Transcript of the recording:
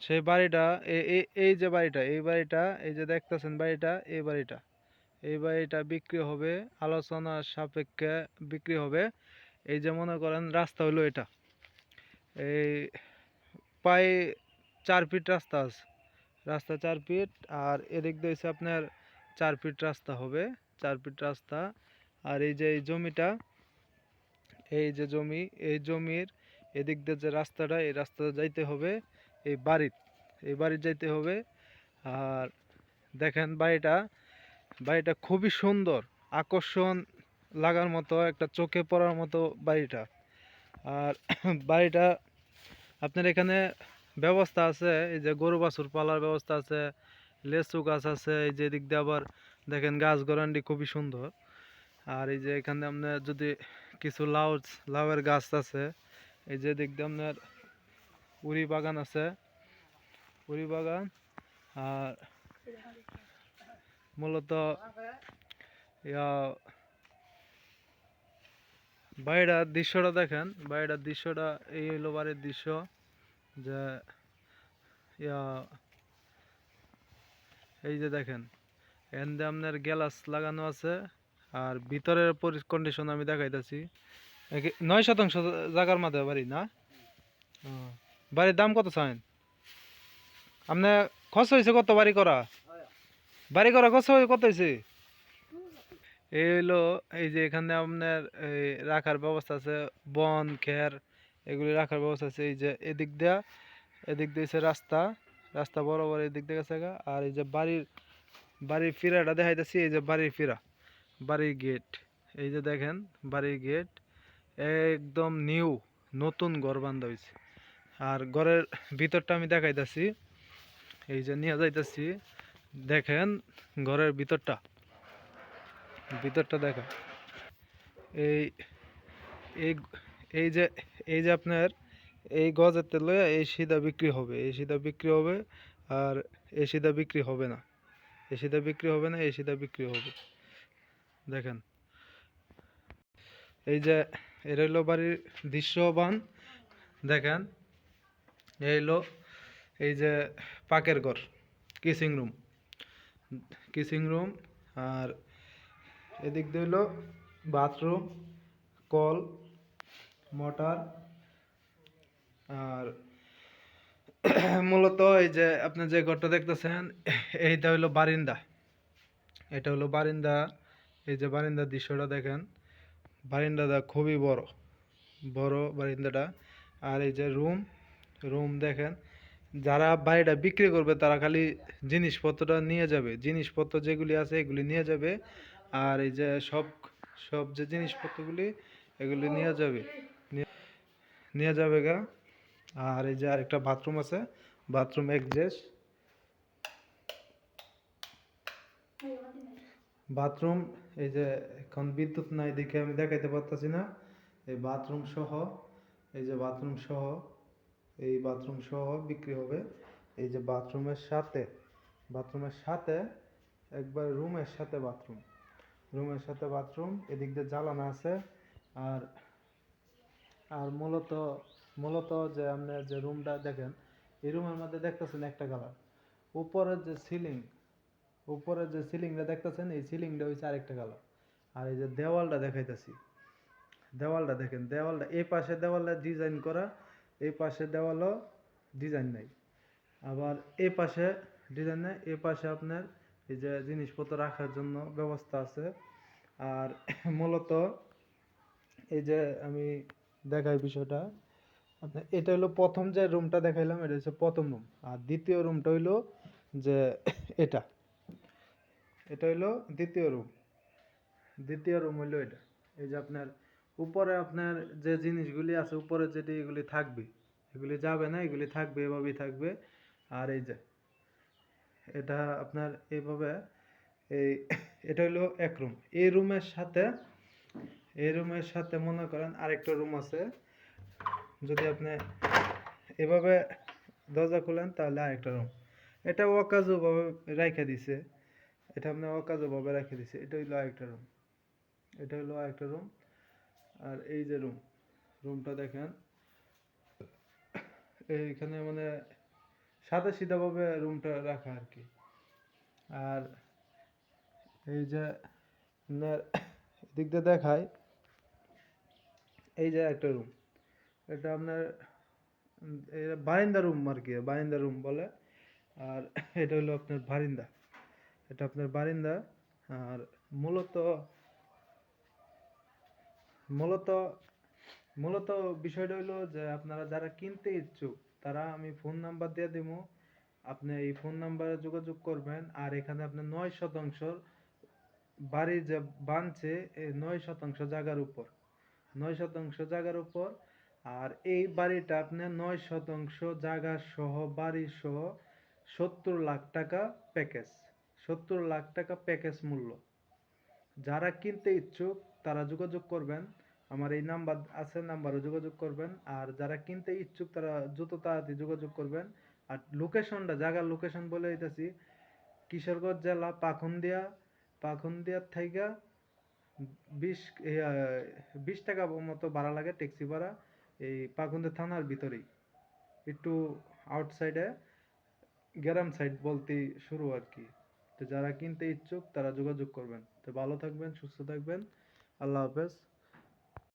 সেই বাড়িটা এই যে বাড়িটা, এই বাড়িটা, এই যে দেখতেছেন বাড়িটা, এই বাড়িটা। এই বাড়িটা বিক্রি হবে, আলোচনার সাপেক্ষে বিক্রি হবে। এই যে মনে করেন রাস্তা হলো এটা। এই প্রায় চার ফিট রাস্তা আছে। রাস্তা চার ফিট, আর এদিক দিয়েছে আপনার চার ফিট রাস্তা হবে, চার ফিট রাস্তা। আর এই যে এই জমিটা, এই যে জমি, এই জমির এদিক দিয়ে যে রাস্তাটা, এই রাস্তাটা যাইতে হবে। এই বাড়ির এই বাড়ির যাইতে হবে। আর দেখেন বাড়িটা বাড়িটা খুবই সুন্দর, আকর্ষণ লাগার মতো, একটা চোখে পড়ার মতো বাড়িটা। আর বাড়িটা আপনার এখানে ব্যবস্থা আছে, এই যে গরু বাছুর পালার ব্যবস্থা আছে, লেচু গাছ আছে, এই যে দিক দিয়ে আবার দেখেন গাছ গরান্ডি খুবই সুন্দর। আর এই যে এখানে আপনার যদি কিছু লাউ লাউয়ের গাছ আছে, এই যে দিক দিয়ে আপনার উড়ি বাগান আছে। উড়ি বাগান, আর মূলত বাইরের দৃশ্যটা দেখেন। বাইরের দৃশ্যটা এই হলো বাড়ির দৃশ্য যে এই যে দেখেন এন্ডে আপনার গ্যালাস লাগানো আছে আর ভিতরের কন্ডিশন আমি দেখাইতেছি। নয় শতাংশ জায়গার মাঝে বাড়ি না? বাড়ির দাম কত চান? আপনার খরচ হয়েছে কত বাড়ি করা? বাড়ি করা খরচ কত হয়েছে? এই হলো এই যে এখানে আপনার এই রাখার ব্যবস্থা আছে, বন, খের, এগুলি রাখার ব্যবস্থা আছে। এই যে এদিক দিয়া, এদিক দিয়েছে রাস্তা রাস্তা বরাবর এদিক দিয়ে গেছে আর এই যে বাড়ির বাড়ির ফিরাটা দেখাইতেছি, এই যে বাড়ির ফিরা, বাড়ির গেট এই যে দেখেন, বাড়ির গেট একদম নিউ নতুন ঘর বান্ধা হয়েছে আর ঘরের ভিতরটা আমি দেখাইতেছি। এই যে নিয়ে যাইতেছি, দেখেন ঘরের ভিতরটা। ভিতরটা দেখা। এই এই এই যে এই যে আপনার এই গজের তেলে এই সিধা বিক্রি হবে, এই সিধা বিক্রি হবে আর এই সিধা বিক্রি হবে না। এই সিধা বিক্রি হবে না, এই সিধা বিক্রি হবে। দেখেন। এই যে, এটা হলো বাড়ির দৃশ্যবান। দেখেন। এই হলো এই যে পাকের ঘর, কিসিং রুম। কিসিং রুম আর এদিক দিয়ে হলো বাথরুম, কল, মোটর আর মূলত এই যে আপনি যে ঘরটা দেখতেছেন, এইটা হলো বারিন্দা। এটা হলো বারিন্দা, এই যে বারিন্দার দৃশ্যটা দেখেন। বারিন্দাটা খুবই বড় বড় বারিন্দাটা। আর এই যে রুম রুম দেখেন, যারা বাড়িটা বিক্রি করবে তারা খালি জিনিসপত্রটা নিয়ে যাবে। জিনিসপত্র যেগুলি আছে এগুলি নিয়ে যাবে আর এই যে সব সব যে জিনিসপত্রগুলি এগুলি নিয়ে যাবে। নিয়ে- যাবে গা। আর এই যে আরেকটা বাথরুম আছে, বাথরুম একজেস্ট বাথরুম, এই যে এখন বিদ্যুৎ নাই দেখে আমি দেখাইতে পারতাছি না। এই বাথরুম সহ, এই যে বাথরুম সহ এই বাথরুম সহ বিক্রি হবে। এই যে বাথরুমের সাথে বাথরুমের সাথে একবার রুমের সাথে বাথরুম রুমের সাথে বাথরুম এদিক দিয়ে জ্বালানো আছে। আর আর মূলত মূলত যে আপনার যে রুমটা দেখেন, এই রুমের মধ্যে দেখতেছেন একটা কালার উপরের যে সিলিং উপরের যে সিলিংটা দেখতেছেন, এই সিলিংটা হচ্ছে আরেকটা কালার আর এই যে দেওয়ালটা দেখাইতেছি। দেওয়ালটা দেখেন, দেওয়ালটা এই পাশে দেওয়ালটা ডিজাইন করা এই পাশে দেওয়ালও ডিজাইন নাই। আবার এই পাশে ডিজাইন নাই, এই পাশে আপনার এই যে জিনিসপত্র রাখার জন্য ব্যবস্থা আছে। আর মূলত এই যে আমি দেখাই বিষয়টা, আপনার এটা হলো প্রথম যে রুমটা দেখাইলাম, এটা হচ্ছে প্রথম রুম আর দ্বিতীয় রুমটা হইল যে এটা। এটা হইল দ্বিতীয় রুম দ্বিতীয় রুম হইল এটা। এই যে আপনার উপরে আপনার যে জিনিসগুলি আছে, উপরে যেটি এগুলি থাকবে, এগুলি যাবে না, এগুলি থাকবে, এভাবেই থাকবে। আর এই যে, এটা আপনার এইভাবে এই এটা হইল এক রুম এই রুমের সাথে, এই রুমের সাথে মনে করেন আরেকটা রুম আছে। যদি আপনি এভাবে দরজা খুলেন, তাহলে আরেকটা রুম এটা অকাজভাবে রেখে দিছে। এটা আপনি অকাজভাবে রেখে দিছে। এটা হইল আরেকটা রুম এটা হলো আরেকটা রুম আর এই যে রুম রুমটা দেখেন। এইখানে মানে সাদা সিধাভাবে রুমটা রাখা আর কি। আর এই যে আপনার এদিক দিয়ে দেখায় এই যে একটা রুম এটা আপনার বারিন্দা রুম আর কি, বারিন্দা রুম বলে। আর এটা হলো আপনার বারিন্দা, এটা আপনার বারিন্দা। আর মূলত মূলত মূলত বিষয়টা হলো যে আপনারা যারা কিনতে ইচ্ছুক, তারা আমি ফোন নাম্বার দিয়ে দিব আপনি এই ফোন নাম্বারে যোগাযোগ করবেন আর এখানে আপনার নয় শতাংশ বাড়ি যে বানছে এই নয় শতাংশ জায়গার উপর। নয় শতাংশ জায়গার উপর আর এই বাড়িটা আপনি নয় শতাংশ জায়গা সহ বাড়ি সহ সত্তর লাখ টাকা প্যাকেজ সত্তর লাখ টাকা প্যাকেজ মূল্য। যারা কিনতে ইচ্ছুক, তারা যোগাযোগ করবেন। আমার এই নাম্বার আছে, নাম্বারে যোগাযোগ করবেন। আর যারা কিনতে ইচ্ছুক, তারা দ্রুত তাড়াতাড়ি যোগাযোগ করবেন। আর লোকেশনটা জায়গার লোকেশন বলে দিতেছি। কিশোরগঞ্জ জেলা, পাখনদিয়া। পাখনদিয়ার থাইকা বিশ বিশ টাকা মতো ভাড়া লাগে ট্যাক্সি ভাড়া এই পাখনদিয়া থানার ভিতরেই। একটু আউটসাইডে গ্রাম সাইড বলতে শুরু আর কি। তো যারা কিনতে ইচ্ছুক, তারা যোগাযোগ করবেন। তো ভালো থাকবেন, সুস্থ থাকবেন। আল্লাহ হাফেজ।